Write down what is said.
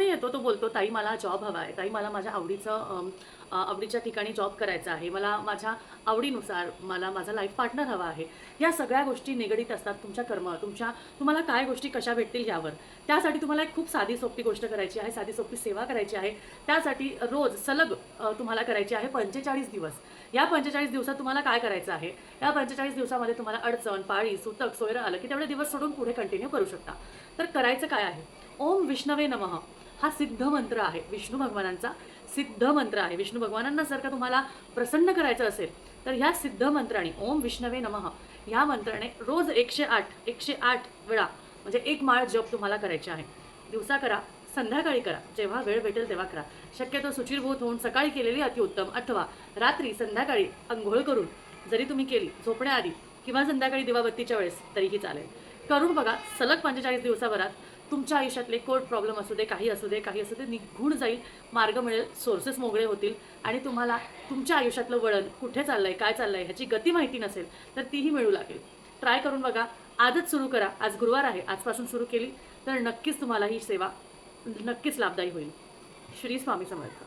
कोणी येतो तो बोलतो ताई मला जॉब हवा आहे. ताई मला माझ्या आवडीचं आवडीच्या ठिकाणी जॉब करायचा आहे. मला माझ्या आवडीनुसार मला माझा लाईफ पार्टनर हवा आहे. या सगळ्या गोष्टी निगडीत असतात तुमच्या कर्म तुमच्या तुम्हाला काय गोष्टी कशा भेटतील यावर. त्यासाठी तुम्हाला एक खूप साधी सोपी गोष्ट करायची आहे साधी सोपी सेवा करायची आहे. त्यासाठी रोज सलग तुम्हाला करायची आहे पंचेचाळीस दिवस. या पंचेचाळीस दिवसात तुम्हाला काय करायचं आहे? या पंचेचाळीस दिवसामध्ये तुम्हाला अडचण पाळी सुतक सोयरं आलं की तेवढे दिवस सोडून पुढे कंटिन्यू करू शकता. तर करायचं काय आहे? ओम विष्णवे नमः. हा सिद्ध मंत्र आहे. विष्णू भगवानांचा सिद्ध मंत्र आहे. विष्णू भगवानांना जर का तुम्हाला प्रसन्न करायचं असेल तर ह्या सिद्ध मंत्राने ओम विष्णवे नमः ह्या मंत्राने रोज एकशे आठ एकशे आठ वेळा म्हणजे एक माळ जप तुम्हाला करायची आहे. दिवसा करा संध्याकाळी करा जेव्हा वेळ भेटेल तेव्हा करा. शक्यतो सुचिरभूत होऊन सकाळी केलेली अतिउत्तम अथवा रात्री संध्याकाळी अंघोळ करून जरी तुम्ही केली झोपण्याआधी किंवा संध्याकाळी दिवाबत्तीच्या वेळेस तरीही चालेल. करून बघा सलग पंचेचाळीस दिवसाभरात तुमच्या आयुष्यातले कोर्ट प्रॉब्लेम असू दे काही असू दे काही असू दे निघून जाईल मार्ग मिळेल सोर्सेस मोकळे होतील आणि तुम्हाला तुमच्या आयुष्यातलं वळण कुठे चाललं आहे काय चाललं आहे ह्याची गती माहिती नसेल तर तीही मिळू लागेल. ट्राय करून बघा. आजच सुरू करा. आज गुरुवार आहे. आजपासून सुरू केली तर नक्कीच तुम्हाला ही सेवा नक्कीच लाभदायी होईल. श्री स्वामी समर्थ.